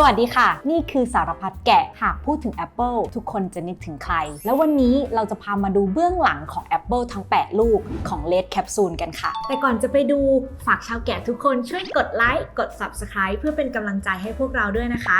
สวัสดีค่ะ นี่คือสารพัดแกะ หากพูดถึง Apple ทุกคนจะนึกถึงใคร แล้ววันนี้เราจะพามาดูเบื้องหลังของ Apple ทั้ง 8 ลูกของ Red Capsule กันค่ะ แต่ก่อนจะไปดูฝากชาวแกะทุกคนช่วยกดไลค์กด Subscribe เพื่อเป็นกำลังใจให้พวกเราด้วยนะคะ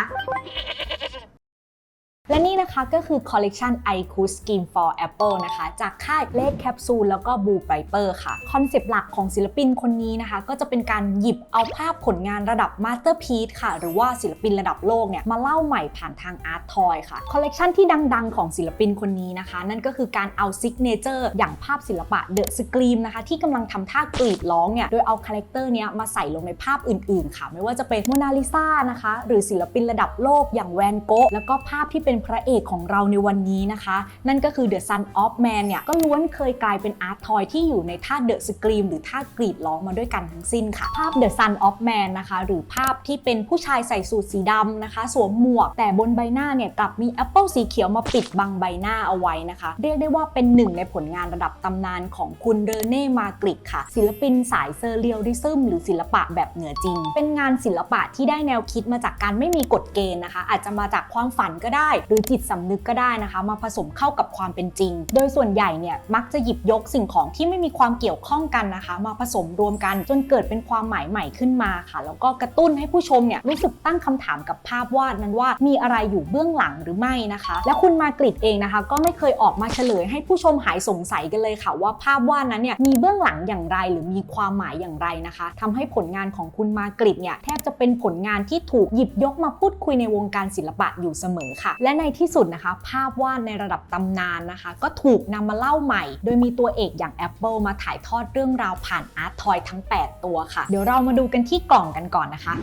และนี่นะคะก็คือคอลเลกชัน i q o o Skin for Apple นะคะ จากค่าย Red Capsule แล้วก็ Blue Piper ค่ะ คอนเซปต์หลักของศิลปินคนนี้นะคะ ก็จะเป็นการหยิบเอาภาพผลงานระดับ Masterpiece ค่ะ หรือว่าศิลปินระดับโลกเนี่ย มาเล่าใหม่ผ่านทางอาร์ตทอยค่ะ คอลเลกชันที่ดังๆ ของศิลปินคนนี้นะคะ นั่นก็คือการเอาซิกเนเจอร์อย่างภาพศิลปะ The Scream นะคะ ที่กำลังทำท่ากรีดร้องเนี่ยโดยเอาคาแรคเตอร์เนี้ยมาใส่ลงในภาพอื่นๆ ค่ะ ไม่ว่าจะเป็นโมนาลิซานะคะหรือศิลปินระดับโลกอย่างแวนโกะแล้วก็ภาพที่เป็นพระเอกของเราในวันนี้นะคะ นั่นก็คือ The Son of Man เนี่ยก็ล้วนเคยกลายเป็นอาร์ตทอยที่อยู่ในท่า The Scream หรือท่ากรีดร้องมาด้วยกันทั้งสิ้นค่ะ ภาพ The Son of Man นะคะ หรือภาพที่เป็นผู้ชายใส่สูทสีดำนะคะ สวมหมวก แต่บนใบหน้าเนี่ยกลับมีแอปเปิลสีเขียวมาปิดบังใบหน้าเอาไว้นะคะ เรียกได้ว่าเป็นหนึ่งในผลงานระดับตำนานของคุณเรเน่มากริกค่ะ ศิลปินสายเซอร์เรียลริซึมหรือศิลปะแบบเหนือจริง เป็นงานศิลปะที่ได้แนวคิดมาจากการไม่มีกฎเกณฑ์นะคะ อาจจะมาจากความฝันก็ได้หรือจิตสำนึกก็ได้นะคะ มาผสมเข้ากับความเป็นจริง โดยส่วนใหญ่เนี่ยมักจะหยิบยกสิ่งของที่ไม่มีความเกี่ยวข้องกันนะคะ มาผสมรวมกันจนเกิดเป็นความหมายใหม่ขึ้นมาค่ะ แล้วก็กระตุ้นให้ผู้ชมเนี่ยรู้สึกตั้งคำถามกับภาพวาดนั้นว่ามีอะไรอยู่เบื้องหลังหรือไม่นะคะ และคุณมากริดเองนะคะ ก็ไม่เคยออกมาเฉลยให้ผู้ชมหายสงสัยกันเลยค่ะ ว่าภาพวาดนั้นเนี่ยมีเบื้องหลังอย่างไร หรือมีความหมายอย่างไรนะคะทำให้ผลงานของคุณมากริดเนี่ยแทบจะเป็นผลงานที่ถูกหยิบยกมาพูดคุยในวงการศิลปะอยู่เสมอค่ะ และในที่สุดนะคะ ภาพวาดในระดับตำนานนะคะ ก็ถูกนำมาเล่าใหม่ โดยมีตัวเอกอย่าง Apple มาถ่ายทอดเรื่องราวผ่านอาร์ตทอยทั้ง 8 ตัวค่ะ เดี๋ยวเรามาดูกันที่กล่องกันก่อนนะคะ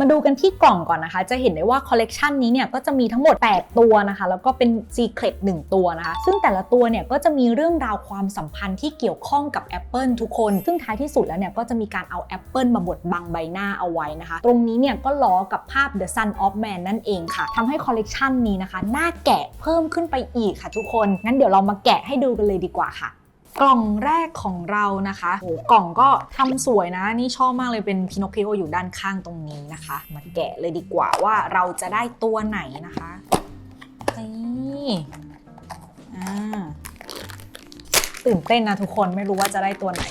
มาดูกันที่กล่องก่อนนะคะ จะเห็นได้ว่าคอลเลกชันนี้เนี่ยก็จะมีทั้งหมด 8 ตัวนะคะ แล้วก็เป็น Secret 1ตัวนะคะ ซึ่งแต่ละตัวเนี่ยก็จะมีเรื่องราวความสัมพันธ์ที่เกี่ยวข้องกับ Apple ทุกคน ซึ่งท้ายที่สุดแล้วเนี่ยก็จะมีการเอา Apple มาบดบังใบหน้าเอาไว้นะคะ ตรงนี้เนี่ยก็ล้อกับภาพ The Son of Man นั่นเองค่ะทำให้คอลเลกชันนี้นะคะน่าแกะเพิ่มขึ้นไปอีกค่ะทุกคน งั้นเดี๋ยวเรามาแกะให้ดูกันเลยดีกว่าค่ะ กล่องแรกของเรานะคะโอ้กล่องก็ทำสวยนะ นี่ชอบมากเลยเป็นพินอคคิโออยู่ด้านข้างตรงนี้นะคะ มาแกะเลยดีกว่าว่าเราจะได้ตัวไหนนะคะนี่อ่าตื่นเต้นนะทุกคนไม่รู้ว่าจะได้ตัวไหน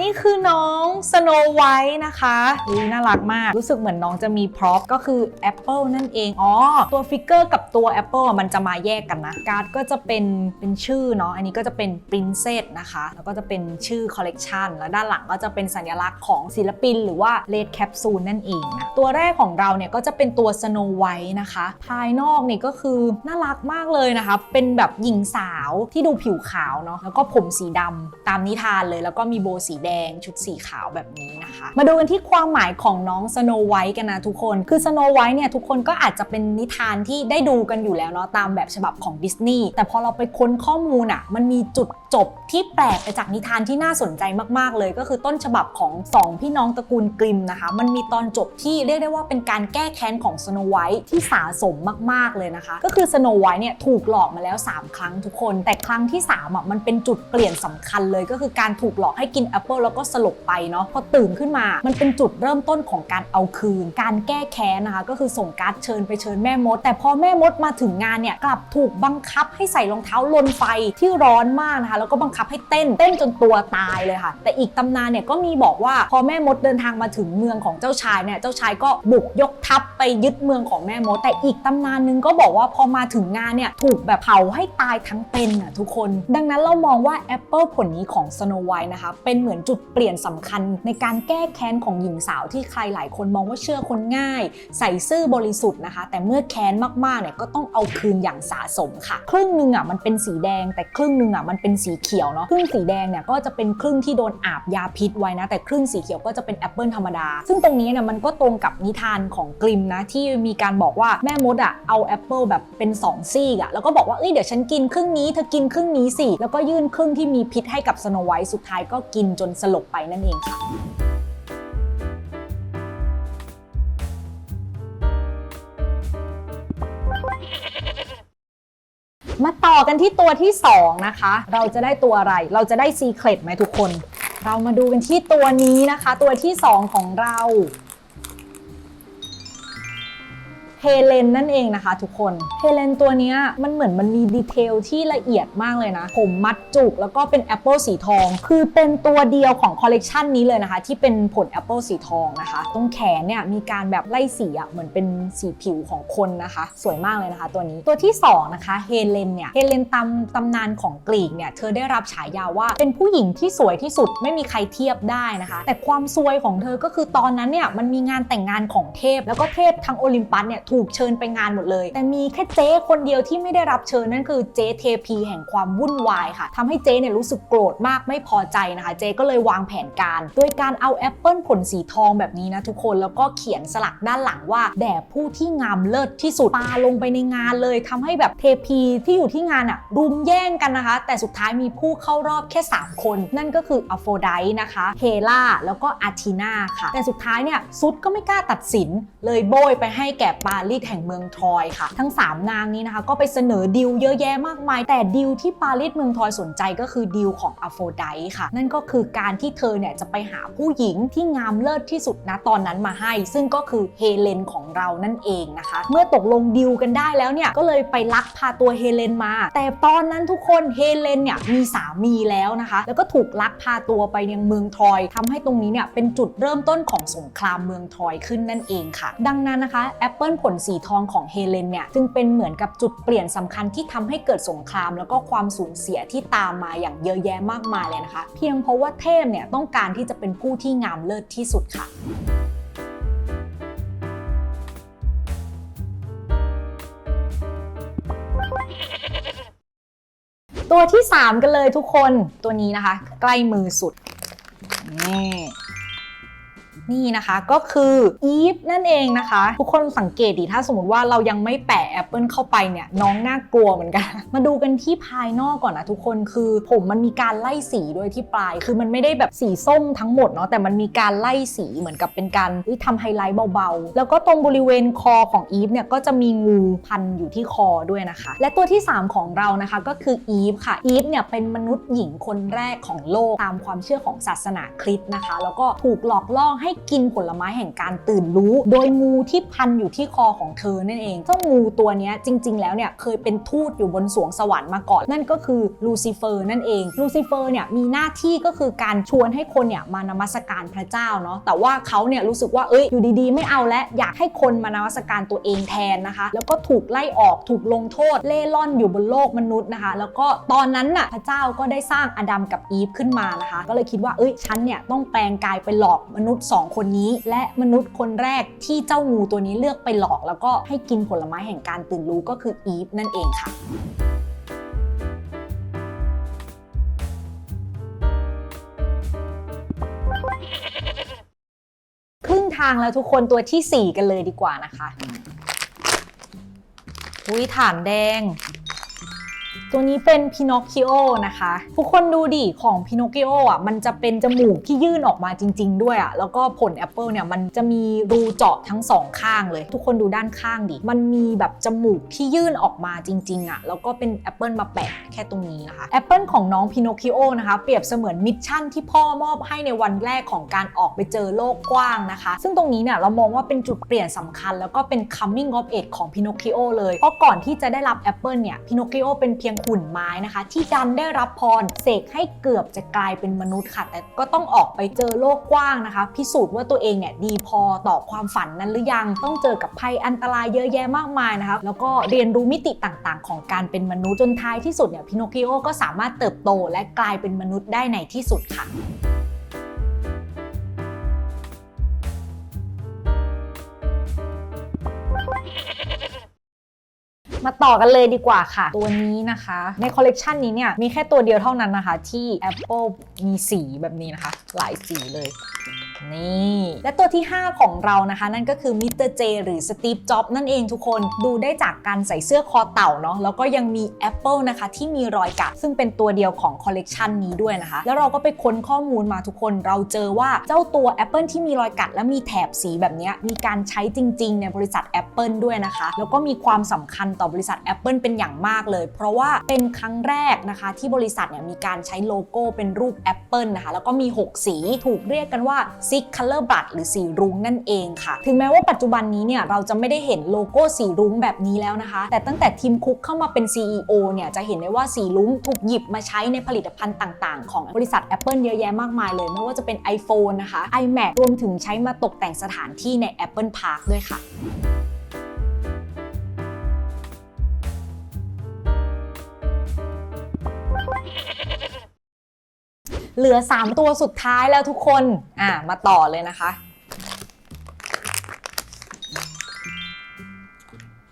นี่คือน้องสโนไวท์นะคะอุ๊ยน่ารักมาก รู้สึกเหมือนน้องจะมีพร็อพก็คือ Apple นั่นเอง อ๋อ ตัวฟิกเกอร์กับตัว Apple มันจะมาแยกกันนะ การ์ดก็จะเป็นเป็นชื่อเนาะ อันนี้ก็จะเป็น Princess นะคะ แล้วก็จะเป็นชื่อคอลเลกชันแล้วด้านหลังก็จะเป็นสัญลักษณ์ของศิลปิน หรือว่า Red Capsule นั่นเองนะตัวแรกของเราเนี่ยก็จะเป็นตัว Snow White นะคะ ภายนอกนี่ก็คือน่ารักมากเลยนะคะ เป็นแบบหญิงสาวที่ดูผิวขาวเนาะ แล้วก็ผมสีดำตามนิทานเลย แล้วก็มีโบสีแดง ชุดสีขาวแบบนี้นะคะ มาดูกันที่ความหมายของน้องสโนไวท์กันนะทุกคน คือสโนไวท์เนี่ยทุกคนก็อาจจะเป็นนิทานที่ได้ดูกันอยู่แล้วเนาะตามแบบฉบับของดิสนีย์แต่พอเราไปค้นข้อมูลอะ่ะมันมีจุดจบที่แปลกไปจากนิทานที่น่าสนใจมาก ๆ เลย ก็คือต้นฉบับของสองพี่น้องตระกูลกริมนะคะ มันมีตอนจบที่เรียกได้ว่าเป็นการแก้แค้นของสโนไวท์ที่สะสมมาก ๆ เลยนะคะ ก็คือสโนไวท์เนี่ยถูกหลอกมาแล้ว 3 ครั้งทุกคน แต่ครั้งที่3อะมันเป็นจุดเปลี่ยนสำคัญเลยก็คือการถูกหลอกให้กินแอปเปิลแล้วก็สลบไปเนาะพอตื่นขึ้นมา มันเป็นจุดเริ่มต้นของการเอาคืน การแก้แค้นนะคะ ก็คือส่งการ์ดเชิญไปเชิญแม่มด แต่พอแม่มดมาถึงงานเนี่ยกลับถูกบังคับให้ใส่รองเท้าลนไฟที่ร้อนมากนะคะ แล้วก็บังคับให้เต้นเต้นจนตัวตายเลยค่ะ แต่อีกตำนานเนี่ยก็มีบอกว่าพอแม่มดเดินทางมาถึงเมืองของเจ้าชายเนี่ยเจ้าชายก็บุกยกทัพไปยึดเมืองของแม่มด แต่อีกตำนานหนึงก็บอกว่าพอมาถึงงานเนี่ยถูกแบบเผาให้ตายทั้งเป็นอะทุกคน ดังนั้นเรามองว่าแอปเปิลผลนี้ของ Snow White นะคะเป็นเหมือนจุดเปลี่ยนสำคัญในการแก้แค้นของหญิงสาวที่ใครหลายคนมองว่าเชื่อคนง่าย ใส่ซื่อบริสุทธิ์นะคะ แต่เมื่อแค้นมากๆเนี่ยก็ต้องเอาคืนอย่างสะสมค่ะ ครึ่งหนึ่งอะมันเป็นสีแดง แต่ครึ่งหนึ่งอะมันเป็นสีเขียวเนาะครึ่งสีแดงเนี่ยก็จะเป็นครึ่งที่โดนอาบยาพิษไว้นะแต่ครึ่งสีเขียวก็จะเป็นแอปเปิลธรรมดา ซึ่งตรงนี้เนี่ยมันก็ตรงกับนิทานของกริมนะที่มีการบอกว่าแม่มดอะเอาแอปเปิลแบบเป็นสองซี่อะแล้วก็บอกว่าเอ้ยเดี๋ยวฉันกินครึ่งนี้เธอกินครึ่งนี้สิแล้วก็ยื่นครึ่งที่มีพิษให้กับสโนไวท์สุดท้ายก็กินจนสลบไปนั่นเองค่ะมาต่อกันที่ตัวที่ 2 นะคะ เราจะได้ตัวอะไร เราจะได้ซีเครตไหมทุกคน เรามาดูกันที่ตัวนี้นะคะ ตัวที่ 2 ของเรา เฮเลนนั่นเองนะคะ ทุกคนเฮเลนตัวนี้มันเหมือนมันมีดีเทลที่ละเอียดมากเลยนะ ผมมัดจุกแล้วก็เป็นแอปเปิลสีทอง คือเป็นตัวเดียวของคอลเลกชันนี้เลยนะคะ ที่เป็นผลแอปเปิลสีทองนะคะ ตรงแขนเนี่ยมีการแบบไล่สีอะเหมือนเป็นสีผิวของคนนะคะ สวยมากเลยนะคะตัวนี้ตัวที่สองนะคะเฮเลนเนี่ยเฮเลนตำตำนานของกรีกเนี่ยเธอได้รับฉายาว่าเป็นผู้หญิงที่สวยที่สุดไม่มีใครเทียบได้นะคะ แต่ความซวยของเธอก็คือตอนนั้นเนี่ยมันมีงานแต่งงานของเทพ แล้วก็เทพทั้งโอลิมปัสเนี่ยถูกเชิญไปงานหมดเลย แต่มีแค่เจ๊คนเดียวที่ไม่ได้รับเชิญนั่นคือเจ๊เทพีแห่งความวุ่นวายค่ะทำให้เจ๊เนี่ยรู้สึกโกรธมากไม่พอใจนะคะ เจ๊ก็เลยวางแผนการ โดยการเอาแอปเปิลผลสีทองแบบนี้นะทุกคนแล้วก็เขียนสลักด้านหลังว่าแด่ผู้ที่งามเลิศที่สุดปาลงไปในงานเลยทำให้แบบเทพีที่อยู่ที่งานอะรุมแย่งกันนะคะ แต่สุดท้ายมีผู้เข้ารอบแค่ 3 คน นั่นก็คืออโฟไดนะคะเฮล่าแล้วก็อาทีนาค่ะ แต่สุดท้ายเนี่ยซุดก็ไม่กล้าตัดสิน เลยโบยไปให้แก่ปารีสแห่งเมืองทรอยค่ะ ทั้ง 3 นางนี้นะคะ ก็ไปเสนอดีลเยอะแยะมากมาย แต่ดีลที่ปารีสเมืองทรอยสนใจก็คือดีลของอโฟไดค่ะ นั่นก็คือการที่เธอเนี่ยจะไปหาผู้หญิงที่งามเลิศที่สุดนะตอนนั้นมาให้ ซึ่งก็คือเฮเลนของเรานั่นเองนะคะ เมื่อตกลงดีลกันได้แล้วเนี่ยก็เลยไปลักพาตัวเฮเลนมา แต่ตอนนั้นทุกคนเฮเลนเนี่ยมีสามีแล้วนะคะ แล้วก็ถูกลักพาตัวไปยังเมืองทรอยทำให้ตรงนี้เนี่ยเป็นจุดเริ่มต้นของสงครามเมืองทรอยขึ้นนั่นเองค่ะ ดังนั้นนะคะแอปเปิลผลสีทองของเฮเลนเนี่ยจึงเป็นเหมือนกับจุดเปลี่ยนสำคัญที่ทำให้เกิดสงคราม แล้วก็ความสูญเสียที่ตามมาอย่างเยอะแยะมากมายเลยนะคะ เพียงเพราะว่าเทพเนี่ยต้องการที่จะเป็นผู้ที่งามเลิศที่สุดค่ะตัวที่ 3 กันเลยทุกคนตัวนี้นะคะ ใกล้มือสุดนี่ นี่นะคะก็คืออีฟนั่นเองนะคะ ทุกคนสังเกตดิถ้าสมมติว่าเรายังไม่แปะแอปเปิลเข้าไปเนี่ยน้องน่ากลัวเหมือนกัน มาดูกันที่ภายนอกก่อนนะทุกคนคือผมมันมีการไล่สีด้วยที่ปลาย คือมันไม่ได้แบบสีส้มทั้งหมดเนาะแต่มันมีการไล่สีเหมือนกับเป็นการทำไฮไลท์เบาๆ แล้วก็ตรงบริเวณคอของอีฟเนี่ยก็จะมีงูพันอยู่ที่คอด้วยนะคะ และตัวที่ 3 ของเรานะคะก็คืออีฟค่ะอีฟเนี่ยเป็นมนุษย์หญิงคนแรกของโลกตามความเชื่อของศาสนาคริสต์นะคะ แล้วก็ถูกหลอกล่อให้กินผลไม้แห่งการตื่นรู้ โดยงูที่พันอยู่ที่คอของเธอนั่นเองเจ้างูตัวนี้จริง ๆ แล้วเนี่ยเคยเป็นทูตอยู่บนสวงสวรรค์มาก่อน นั่นก็คือลูซิเฟอร์นั่นเองลูซิเฟอร์เนี่ยมีหน้าที่ก็คือการชวนให้คนเนี่ยมานมัสการพระเจ้าเนาะแต่ว่าเขาเนี่ยรู้สึกว่าเอ้ยอยู่ดีๆ ไม่เอาและอยากให้คนมานมัสการตัวเองแทนนะคะ แล้วก็ถูกไล่ออกถูกลงโทษเล่ร่อนอยู่บนโลกมนุษย์นะคะ แล้วก็ตอนนั้นน่ะพระเจ้าก็ได้สร้างอดัมกับอีฟขึ้นมานะคะ ก็เลยคิดว่าเอ้ยฉันเนี่ยต้องแปลงกายไปหลอกมนุษย์2คนนี้ และมนุษย์คนแรกที่เจ้างูตัวนี้เลือกไปหลอก แล้วก็ให้กินผลไม้แห่งการตื่นรู้ก็คืออีฟนั่นเองค่ะครึ่งทางแล้วทุกคนตัวทีสี่4 กันเลยดีกว่านะคะ อุ้ยฐานแดง ตัวนี้เป็นพินอคคิโอนะคะ ทุกคนดูดิของพินอคคิโออะมันจะเป็นจมูกที่ยื่นออกมาจริง ๆ ด้วยอะแล้วก็ผลแอปเปิลเนี่ยมันจะมีรูเจาะทั้งสองข้างเลย ทุกคนดูด้านข้างดิมันมีแบบจมูกที่ยื่นออกมาจริงๆอะแล้วก็เป็นแอปเปิลมาแปะแค่ตรงนี้นะคะแอปเปิลของน้องพินอคคิโอนะคะเปรียบเสมือนมิชชั่นที่พ่อมอบให้ในวันแรกของการออกไปเจอโลกกว้างนะคะ ซึ่งตรงนี้เนี่ยเรามองว่าเป็นจุดเปลี่ยนสำคัญ แล้วก็เป็น coming of age ของพินอคคิโอเลยเพราะก่อนที่จะได้รับแอปเปิลเนี่ยพินอคคิโอเป็นเพียงหุ่นไม้นะคะ ที่ดันได้รับพรเสกให้เกือบจะกลายเป็นมนุษย์ค่ะ แต่ก็ต้องออกไปเจอโลกกว้างนะคะ พิสูจน์ว่าตัวเองเนี่ยดีพอต่อความฝันนั้นหรือยัง ต้องเจอกับภัยอันตรายเยอะแยะมากมายนะคะ แล้วก็เรียนรู้มิติต่างๆ ของการเป็นมนุษย์จนท้ายที่สุดเนี่ยพินอคคิโอก็สามารถเติบโตและกลายเป็นมนุษย์ได้ในที่สุดค่ะ มาต่อกันเลยดีกว่าค่ะ ตัวนี้นะคะ ในคอลเลกชันนี้เนี่ย มีแค่ตัวเดียวเท่านั้นนะคะ ที่ Apple มีสีแบบนี้นะคะ หลายสีเลย นี่ และตัวที่ 5 ของเรานะคะ นั่นก็คือมิสเตอร์เจหรือสตีฟจ็อบนั่นเองทุกคนดูได้จากการใส่เสื้อคอเต่าเนาะแล้วก็ยังมี Apple นะคะที่มีรอยกัด ซึ่งเป็นตัวเดียวของคอลเลกชันนี้ด้วยนะคะ แล้วเราก็ไปค้นข้อมูลมาทุกคน เราเจอว่าเจ้าตัว Apple ที่มีรอยกัด และมีแถบสีแบบนี้มีการใช้จริง ๆ ในบริษัท Apple ด้วยนะคะ แล้วก็มีความสำคัญต่อบริษัท Apple เป็นอย่างมากเลย เพราะว่าเป็นครั้งแรกนะคะ ที่บริษัทเนี่ยมีการใช้โลโก้เป็นรูป Apple นะคะแล้วก็มี 6 สีถูกเรียกกันว่าิกคัลเลอร์บัตหรือสีรุ้งนั่นเองค่ะ ถึงแม้ว่าปัจจุบันนี้เนี่ยเราจะไม่ได้เห็นโลโก้สีรุ้งแบบนี้แล้วนะคะ แต่ตั้งแต่ทีมคุกเข้ามาเป็น CEO เนี่ยจะเห็นได้ว่าสีรุ้งถูกหยิบมาใช้ในผลิตภัณฑ์ต่าง ๆ ของบริษัท Apple เยอะแยะมากมายเลย ไม่ว่าจะเป็น iPhone นะคะ iMac รวมถึงใช้มาตกแต่งสถานที่ใน Apple Park ด้วยค่ะ เหลือ 3 ตัวสุดท้ายแล้วทุกคน อ่ามาต่อเลยนะคะ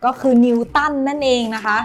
ก็คือนิวตันนั่นเองนะคะ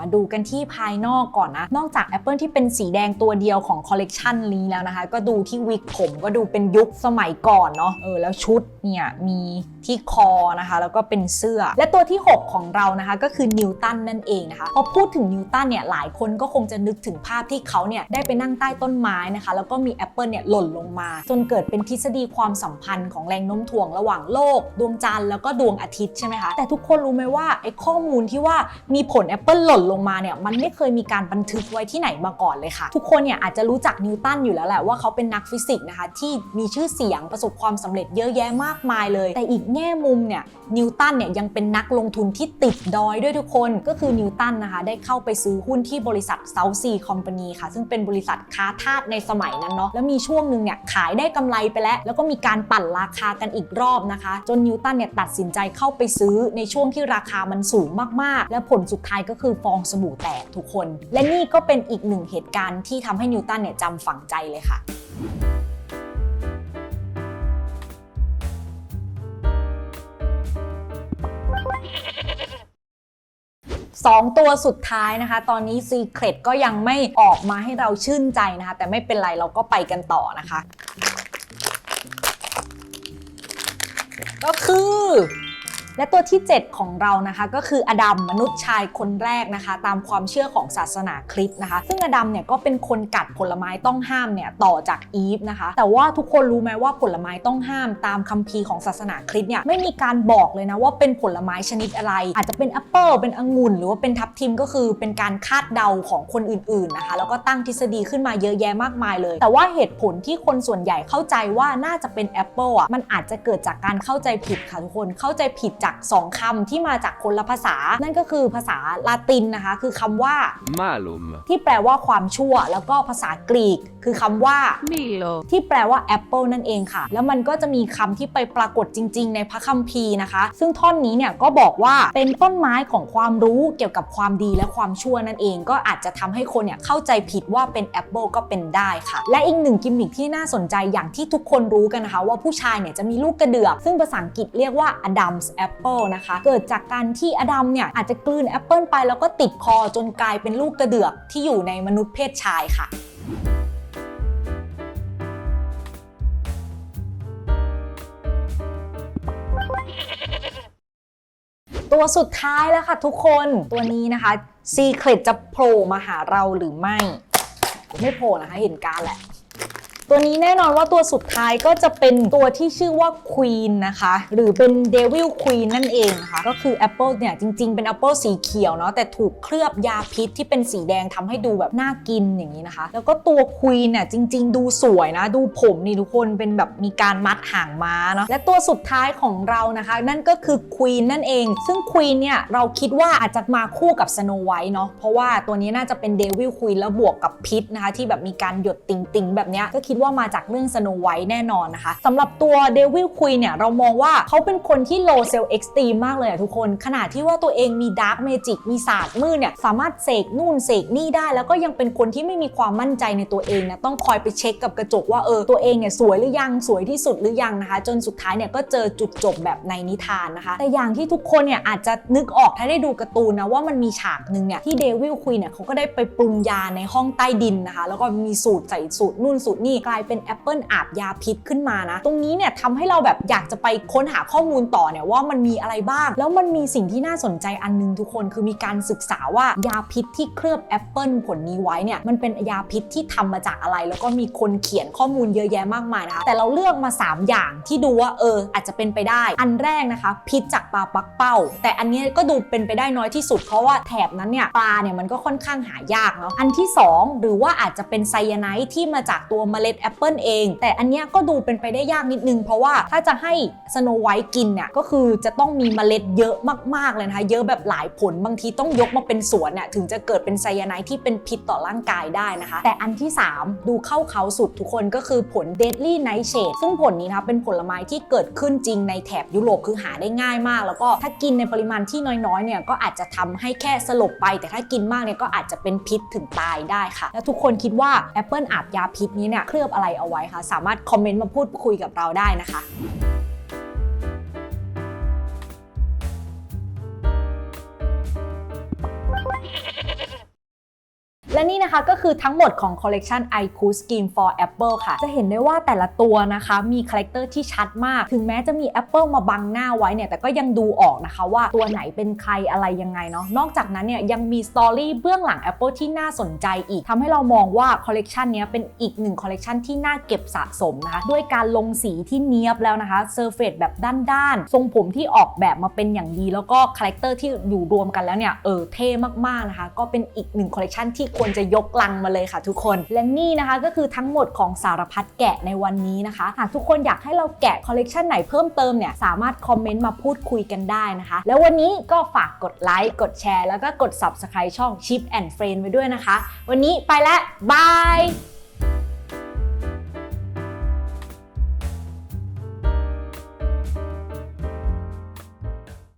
มาดูกันที่ภายนอกก่อนนะ นอกจาก Apple ที่เป็นสีแดงตัวเดียวของคอลเลกชันนี้แล้วนะคะ ก็ดูที่วิกผมก็ดูเป็นยุคสมัยก่อนเนาะเออแล้วชุดเนี่ยมีที่คอนะคะ แล้วก็เป็นเสื้อ และตัวที่ 6 ของเรานะคะ ก็คือนิวตันนั่นเองนะคะพอพูดถึงนิวตันเนี่ยหลายคนก็คงจะนึกถึงภาพที่เขาเนี่ยได้ไปนั่งใต้ต้นไม้นะคะ แล้วก็มีแอปเปิลเนี่ยหล่นลงมา จนเกิดเป็นทฤษฎีความสัมพันธ์ของแรงโน้มถ่วงระหว่างโลก ดวงจันทร์แล้วก็ดวงอาทิตย์ใช่ไหมคะแต่ทุกคนรู้ไหมว่าไอ้ข้อมูลที่ว่ามีผลแอปเปิลหล่นลงมาเนี่ยมันไม่เคยมีการบันทึกไว้ที่ไหนมาก่อนเลยค่ะ ทุกคนเนี่ยอาจจะรู้จักนิวตันอยู่แล้วแหละว่าเขาเป็นนักฟิสิกส์นะคะที่มีชื่อเสียงประสบความสำเร็จเยอะแยะมากมายเลย แต่อีกแง่มุมเนี่ยนิวตันเนี่ยยังเป็นนักลงทุนที่ติดดอยด้วยทุกคนก็คือนิวตันนะคะได้เข้าไปซื้อหุ้นที่บริษัท South Sea Company ค่ะ ซึ่งเป็นบริษัทค้าทาสในสมัยนั้นเนาะแล้วมีช่วงหนึ่งเนี่ยขายได้กำไรไปแล้ว แล้วก็มีการปั่นราคากันอีกรอบนะคะ จนนิวตันเนี่ยตัดสินใจเข้าไปซื้อในช่วงที่ราคามันสูงมากๆ และผลสุดท้ายก็คือฟองสบู่แตกทุกคน และนี่ก็เป็นอีกหนึ่งเหตุการณ์ที่ทำให้นิวตันเนี่ยจำฝังใจเลยค่ะสองตัวสุดท้ายนะคะ ตอนนี้ Secret ก็ยังไม่ออกมาให้เราชื่นใจนะคะ แต่ไม่เป็นไรเราก็ไปกันต่อนะคะ ก็คือ และตัวที่ 7 ของเรานะคะ ก็คืออดัมมนุษย์ชายคนแรกนะคะ ตามความเชื่อของศาสนาคริสต์นะคะ ซึ่งอดัมเนี่ยก็เป็นคนกัดผลไม้ต้องห้ามเนี่ยต่อจากอีฟนะคะ แต่ว่าทุกคนรู้ไหมว่าผลไม้ต้องห้ามตามคัมภีร์ของศาสนาคริสต์เนี่ยไม่มีการบอกเลยนะว่าเป็นผลไม้ชนิดอะไร อาจจะเป็นแอปเปิลเป็นองุ่น หรือว่าเป็นทับทิมก็คือเป็นการคาดเดาของคนอื่นๆนะคะ แล้วก็ตั้งทฤษฎีขึ้นมาเยอะแยะมากมายเลย แต่ว่าเหตุผลที่คนส่วนใหญ่เข้าใจว่าน่าจะเป็นแอปเปิลอะมันอาจจะเกิดจากการเข้าใจผิดค่ะทุกคนเข้าใจผิดจากสองคำที่มาจากคนละภาษา นั่นก็คือภาษาลาตินนะคะ คือคำว่า Malum. ที่แปลว่าความชั่ว แล้วก็ภาษากรีก คือคำว่า Milo. ที่แปลว่าแอปเปิลนั่นเองค่ะ แล้วมันก็จะมีคำที่ไปปรากฏจริง ๆ ในพระคัมภีร์นะคะ ซึ่งท่อนนี้เนี่ยก็บอกว่าเป็นต้นไม้ของความรู้เกี่ยวกับความดีและความชั่วนั่นเอง ก็อาจจะทำให้คนเนี่ยเข้าใจผิดว่าเป็นแอปเปิลก็เป็นได้ค่ะ และอีกหนึ่งกิมมิคที่น่าสนใจอย่างที่ทุกคนรู้กันนะคะ ว่าผู้ชายเนี่ยจะมีลูกกระเดือก ซึ่งภาษาอังกฤษเรียกว่า Adam's apple นะคะ เกิดจากการที่อดัมเนี่ยอาจจะกลืนแอปเปิลไปแล้วก็ติดคอจนกลายเป็นลูกกระเดือกที่อยู่ในมนุษย์เพศชายค่ะตัวสุดท้ายแล้วค่ะทุกคนตัวนี้นะคะ Secret จะโผล่มาหาเราหรือไม่ ไม่โผล่นะคะเห็นการแหละ ตัวนี้แน่นอนว่าตัวสุดท้ายก็จะเป็นตัวที่ชื่อว่า Queen นะคะ หรือเป็น Devil Queen นั่นเองนะคะ ก็คือ Apple เนี่ยจริง ๆ เป็น Apple สีเขียวเนาะแต่ถูกเคลือบยาพิษที่เป็นสีแดงทำให้ดูแบบน่ากินอย่างนี้นะคะ แล้วก็ตัว Queen เนี่ยจริง ๆ ดูสวยนะ ดูผมนี่ทุกคนเป็นแบบมีการมัดหางม้าเนาะและตัวสุดท้ายของเรานะคะ นั่นก็คือ Queen นั่นเอง ซึ่ง Queen เนี่ยเราคิดว่าอาจจะมาคู่กับ Snow White เนาะเพราะว่าตัวนี้น่าจะเป็น Devil Queen แล้วบวกกับพิษนะคะที่แบบมีการหยดติ่งๆแบบเนี้ยก็คิดว่ามาจากเรื่อง Snow White แน่นอนนะคะสำหรับตัว Devil Queen เนี่ยเรามองว่าเขาเป็นคนที่ low self esteem มมากเลยอะทุกคน ขนาดที่ว่าตัวเองมี dark magic มีศาสตร์มืดเนี่ยสามารถเสกนู่นเสกนี่ได้ แล้วก็ยังเป็นคนที่ไม่มีความมั่นใจในตัวเองนะต้องคอยไปเช็คกับกระจกว่าเออตัวเองเนี่ยสวยหรือยังสวยที่สุดหรือยังนะคะ จนสุดท้ายเนี่ยก็เจอจุดจบแบบในนิทานนะคะ แต่อย่างที่ทุกคนเนี่ยอาจจะนึกออกถ้าได้ดูการ์ตูนนะว่ามันมีฉากหนึ่งเนี่ยที่เดวิลควีนเนี่ยเขาก็ได้ไปปรุงยาในห้องใต้ดินนะคะ แล้วก็มีสูตรใส่สูตรนู่นสูตรนี่กลายเป็นแอปเปิลอาบยาพิษขึ้นมานะ ตรงนี้เนี่ยทำให้เราแบบอยากจะไปค้นหาข้อมูลต่อเนี่ยว่ามันมีอะไรบ้าง แล้วมันมีสิ่งที่น่าสนใจอันนึงทุกคนคือมีการศึกษาว่ายาพิษที่เคลือบแอปเปิลผลนี้ไว้เนี่ยมันเป็นยาพิษที่ทำมาจากอะไร แล้วก็มีคนเขียนข้อมูลเยอะแยะมากมายนะคะแต่เราเลือกมา 3 อย่างที่ดูว่าเออ อาจจะเป็นไปได้ อันแรกนะคะ พิษจากปลาปักเป้า แต่อันนี้ก็ดูเป็นไปได้น้อยที่สุดเพราะว่าแถบนั้นเนี่ยปลาเนี่ยมันก็ค่อนข้างหายากเนาะอันที่ 2 หรือว่าอาจจะเป็นไซยาไนด์ที่มาจากตัวเมล็ดแอปเปิลเอง แต่อันเนี้ยก็ดูเป็นไปได้ยากนิดนึง เพราะว่าถ้าจะให้สโนไวท์กินเนี่ยก็คือจะต้องมีเมล็ดเยอะมากๆเลยนะคะ เยอะแบบหลายผลบางทีต้องยกมาเป็นสวนเนี่ยถึงจะเกิดเป็นไซยาไนด์ที่เป็นพิษต่อร่างกายได้นะคะ แต่อันที่ 3 ดูเข้าเขาสุดทุกคนก็คือผล Deadly Nightshade ซึ่งผลนี้นะคะเป็นผลไม้ที่เกิดขึ้นจริงในแถบยุโรปคือหาได้ง่ายมาก แล้วก็ถ้ากินในปริมาณที่น้อยๆเนี่ยก็อาจจะทำให้แค่สลบไป แต่ถ้ากินมากเนี่ยก็อาจจะเป็นพิษถึงตายได้ค่ะ แล้วทุกคนคิดว่าแอปเปิลอาบยาพิษนี้เนี่ยเคลือบอะไรเอาไว้คะสามารถคอมเมนต์มาพูดคุยกับเราได้นะคะ และนี่นะคะก็คือทั้งหมดของคอลเลกชัน i c o Skin for Apple ค่ะ จะเห็นได้ว่าแต่ละตัวนะคะมีคาแรคเตอร์ที่ชัดมาก ถึงแม้จะมี Apple มาบังหน้าไว้เนี่ยแต่ก็ยังดูออกนะคะว่าตัวไหนเป็นใครอะไรยังไงเนาะนอกจากนั้นเนี่ยยังมีสตอรี่เบื้องหลัง Apple ที่น่าสนใจอีกทำให้เรามองว่าคอลเลกชันนี้เป็นอีกหนึ่งคอลเลกชันที่น่าเก็บสะสมนะคะด้วยการลงสีที่เนียบแล้วนะคะเซอร์เฟซแบบด้านๆทรงผมที่ออกแบบมาเป็นอย่างดี แล้วก็คาแรคเตอร์ที่อยู่รวมกันแล้วเนี่ยเออเท่มากๆนะคะก็เป็นอีกหนึ่งคอลเลกชันที่ควรจะยกลังมาเลยค่ะทุกคน และนี่นะคะก็คือทั้งหมดของสารพัดแกะในวันนี้นะคะ หากทุกคนอยากให้เราแกะคอลเลกชันไหนเพิ่มเติมเนี่ยสามารถคอมเมนต์มาพูดคุยกันได้นะคะ แล้ววันนี้ก็ฝากกดไลค์กดแชร์แล้วก็กด subscribe ช่อง Chip and Friend ไว้ด้วยนะคะ วันนี้ไปแล้วบาย